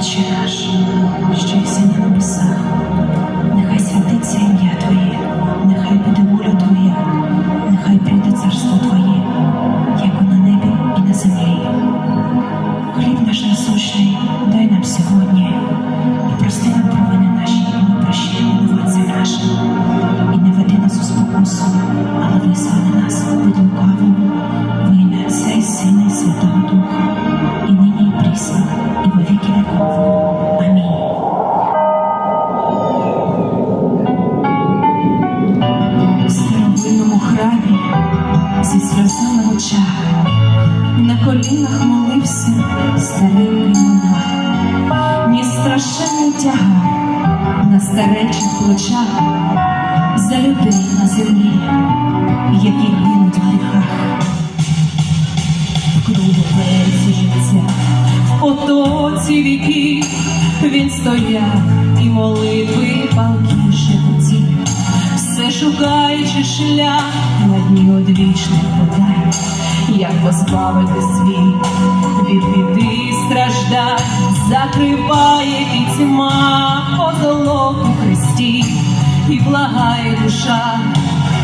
Хочешь, на молився старенький монах, ні страшенний тягар на старечих плечах. За людей на землі, які гинуть в гріхах. Круговерці життя, в потоці віків він стояв і молитви палки шукаючи шлях на дні одвічних подай, як позбавити світ від біди і страждань, закриває пітьма позолоту хресті, і благає душа,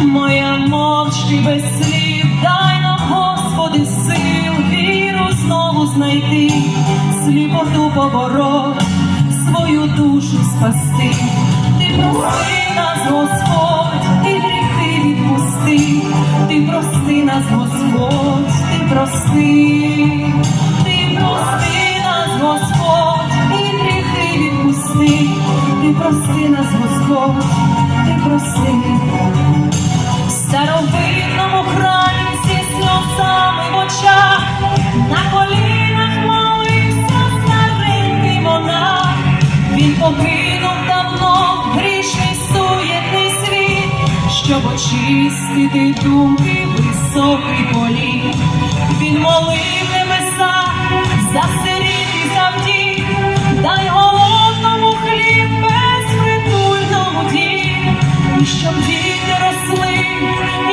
моя мовчки без слів, дай нам, Господи, сил, віру знову знайти, сліпоту побороть, свою душу спасти, ти нас, Господь, ти прости, ти прости нас, Господь, і гріхи відпусти, ти прости нас, Господь, ти прости. В старовинному храмі зі сльозами в очах, на колінах молився старенький монах. Він покинув давно грішний суєтний світ, щоб очистити думки високий політ. Він молив небеса за сиріт і за втіх, дай голодному хліб безпритульному дім, і щоб діти росли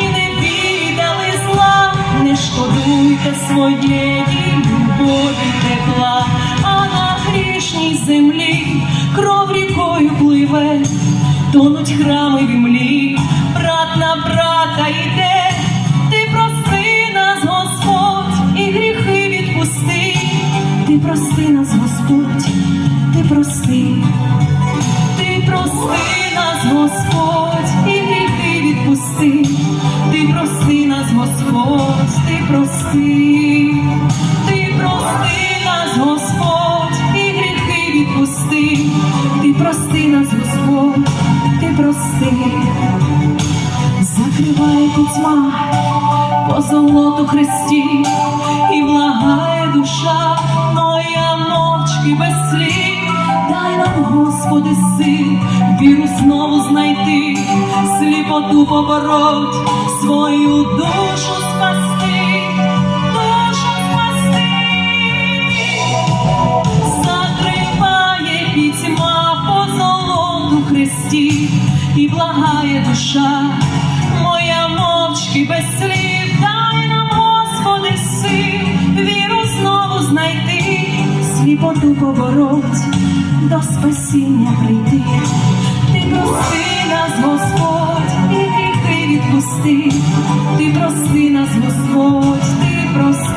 і не віддали зла, не шкодуйте своєї любові тепла, а на грішній землі кров рікою пливе, тонуть храми в імлі, прости. Ти прости нас, Господь, і гріхи відпусти, ти прости нас, Господь, ти прости, ти прости нас, Господь, і гріхи відпусти, ти прости нас, Господь, ти прости, закриває пітьма по золоту хресті, Господи, сил, віру знову знайти, сліпоту побороть, свою душу спасти, душу спасти, закриває пітьма по золоту хресті, і благає душа, моя мовчки без слів, дай нам, Господи, сил, віру знову знайти, сліпоту побороть, спасіння прийти, ти прости нас, Господь, і гріхи відпусти, ти прости нас, Господь, ти прости.